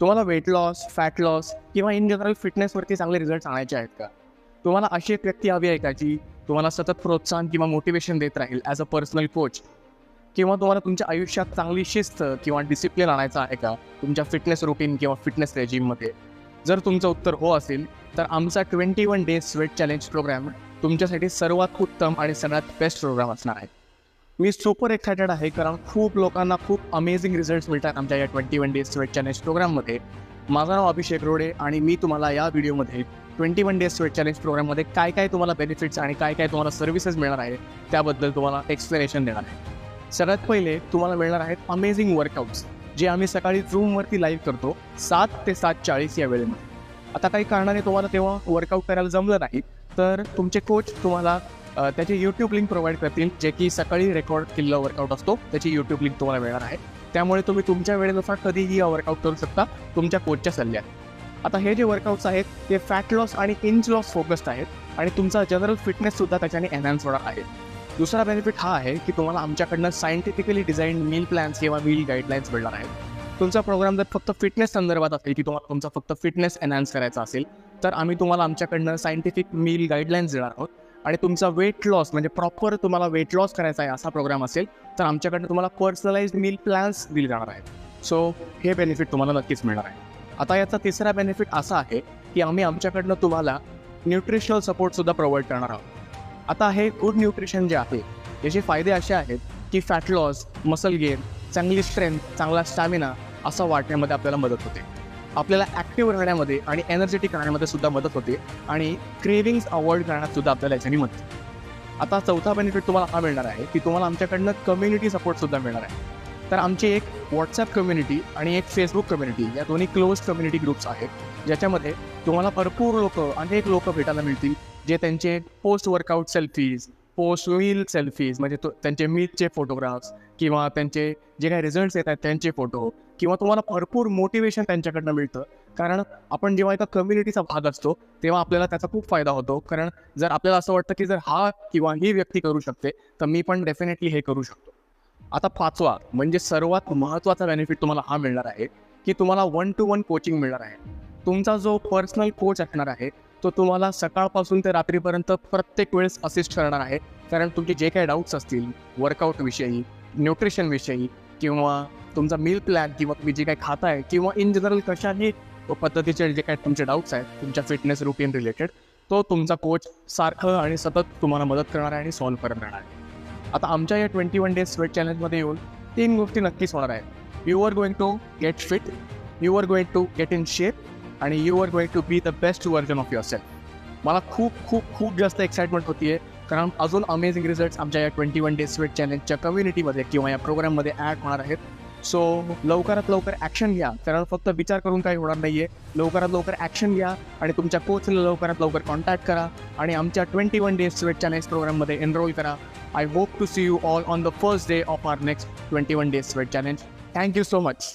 तुम्हाला weight loss fat loss किंवा in general फिटनेसवरती चांगले रिझल्ट आणायचे आहेत का? तुम्हाला अशी एक व्यक्ती हवी आहे का जी तुम्हाला सतत प्रोत्साहन किंवा मोटिवेशन देत राहील ॲज अ पर्सनल कोच किंवा तुम्हाला तुमच्या आयुष्यात चांगली शिस्त किंवा डिसिप्लिन आणायचं आहे का? तुमच्या फिटनेस रुटीन किंवा फिटनेस रेजिममध्ये जर तुमचं उत्तर हो असेल तर आमचा twenty one days sweat challenge program तुमच्यासाठी सर्वात उत्तम आणि सगळ्यात बेस्ट प्रोग्राम असणार आहे. मी सुपर एक्सायटेड आहे कारण खूप लोकांना खूप अमेझिंग रिझल्ट्स मिळतात आमच्या या twenty one days sweat challenge प्रोग्राममध्ये माझं नाव अभिषेक रोडे आणि मी तुम्हाला या व्हिडिओमध्ये twenty one days sweat challenge प्रोग्राममध्ये काय काय तुम्हाला बेनिफिट्स आणि काय काय तुम्हाला सर्व्हिसेस मिळणार आहे त्याबद्दल तुम्हाला एक्सप्लेनेशन देणार आहे. सगळ्यात पहिले तुम्हाला मिळणार आहेत अमेझिंग वर्कआउट्स जे आम्ही सकाळी झूमवरती लाईव्ह करतो सात ते सात चाळीस या वेळेमध्ये. आता काही कारणाने तुम्हाला तेव्हा वर्कआउट करायला जमलं नाही तर तुमचे कोच तुम्हाला त्याची यूट्यूब लिंक प्रोव्हाइड करतील जे की सकाळी रेकॉर्ड केलेला वर्कआउट असतो त्याची यूट्यूब लिंक तुम्हाला मिळणार आहे. त्यामुळे तुम्ही तुमच्या वेळेनुसार कधीही वर्कआउट करू शकता तुमच्या कोचच्या सल्ल्यात. आता हे जे वर्कआउट्स आहेत ते फॅट लॉस आणि इंच लॉस फोकस्ड आहेत आणि तुमचा जनरल फिटनेससुद्धा त्याच्याने एनहान्स होणार आहे. दुसरा बेनिफिट हा आहे की तुम्हाला आमच्याकडनं सायंटिफिकली डिझाईन मील प्लॅन्स किंवा मील गाईडलाईन्स मिळणार आहेत. तुमचा प्रोग्राम जर फक्त फिटनेस संदर्भात असेल की तुम्हाला तुमचा फक्त फिटनेस एनहान्स करायचा असेल तर आम्ही तुम्हाला आमच्याकडनं सायंटिफिक मील गाईडलाईन्स देणार आहोत. आणि तुमचा वेट लॉस म्हणजे प्रॉपर तुम्हाला वेट लॉस करायचा आहे असा प्रोग्राम असेल तर आमच्याकडनं तुम्हाला पर्सनलाइज मील प्लॅन्स दिले जाणार आहेत. सो हे बेनिफिट तुम्हाला नक्कीच मिळणार आहे. आता याचा तिसरा बेनिफिट असा आहे की आम्ही आमच्याकडनं तुम्हाला न्यूट्रिशनल सपोर्टसुद्धा प्रोव्हाइड करणार आहोत. आता हे गुड न्यूट्रिशन जे आहे याचे फायदे असे आहेत की फॅट लॉस मसल गेन चांगली स्ट्रेंथ चांगला स्टॅमिना असं वाटण्यामध्ये आपल्याला मदत होते. आपल्याला ॲक्टिव्ह राहण्यामध्ये आणि एनर्जेटिक राहण्यामध्ये सुद्धा मदत होते. आणि क्रेविंग्स अवॉइड करण्यात सुद्धा आपल्याला याच्याने मदत होते. आता चौथा बेनिफिट तुम्हाला हा मिळणार आहे की तुम्हाला आमच्याकडनं कम्युनिटी सपोर्टसुद्धा मिळणार आहे. तर आमची एक व्हॉट्सॲप कम्युनिटी आणि एक फेसबुक कम्युनिटी या दोन्ही क्लोज कम्युनिटी ग्रुप्स आहेत ज्याच्यामध्ये तुम्हाला भरपूर लोक अनेक लोक भेटायला मिळतील जे त्यांचे post workout selfies post meal selfies म्हणजे तो त्यांचे मीलचे फोटोग्राफ्स किंवा त्यांचे जे काही रिझल्ट्स येत आहेत त्यांचे फोटो किंवा तुम्हाला भरपूर मोटिवेशन त्यांच्याकडनं मिळतं. कारण आपण जेव्हा एका कम्युनिटीचा भाग असतो तेव्हा आपल्याला त्याचा खूप फायदा होतो. कारण जर आपल्याला असं वाटतं की जर हा किंवा ही व्यक्ती करू शकते तर मी पण डेफिनेटली हे करू शकतो. आता पाचवा म्हणजे सर्वात महत्त्वाचा बेनिफिट तुम्हाला हा मिळणार आहे की तुम्हाला वन टू वन कोचिंग मिळणार आहे. तुमचा जो पर्सनल कोच असणार आहे तो तुम्हाला सकाळपासून ते रात्रीपर्यंत प्रत्येक वेळेस असिस्ट करणार आहे. कारण तुमचे जे काही डाऊट्स असतील वर्कआउटविषयी न्यूट्रिशनविषयी किंवा तुमचा मील प्लॅन किंवा तुम्ही जे काही खाताय किंवा इन जनरल कशाही पद्धतीचे जे काही तुमचे डाऊट्स आहेत तुमच्या फिटनेस रुटीन रिलेटेड तो तुमचा कोच सारखं आणि सतत तुम्हाला मदत करणार आहे आणि सॉल्व्ह करत राहणार आहे. आता आमच्या या ट्वेंटी वन डेज स्वेट चॅलेंजमध्ये येऊन तीन गोष्टी नक्कीच होणार आहेत. You are going to get fit you are going to get in shape आणि you are going to be the best version of yourself मला खूप खूप खूप जास्त एक्साइटमेंट होती आहे कारण अजून अमेझिंग रिझल्ट आमच्या या ट्वेंटी वन डे स्वेट चॅलेंजच्या कम्युनिटीमध्ये किंवा या प्रोग्राममध्ये ॲड होणार आहेत. सो लवकरात लवकर ॲक्शन घ्या. कारण फक्त विचार करून काही होणार नाही आहे लवकरात लवकर ॲक्शन घ्या आणि तुमच्या कोचला लवकरात लवकर कॉन्टॅक्ट करा आणि आमच्या twenty one days sweat challenge प्रोग्राममध्ये एनरोल करा. I hope to see you all on the first day of our next twenty one days sweat challenge thank you so much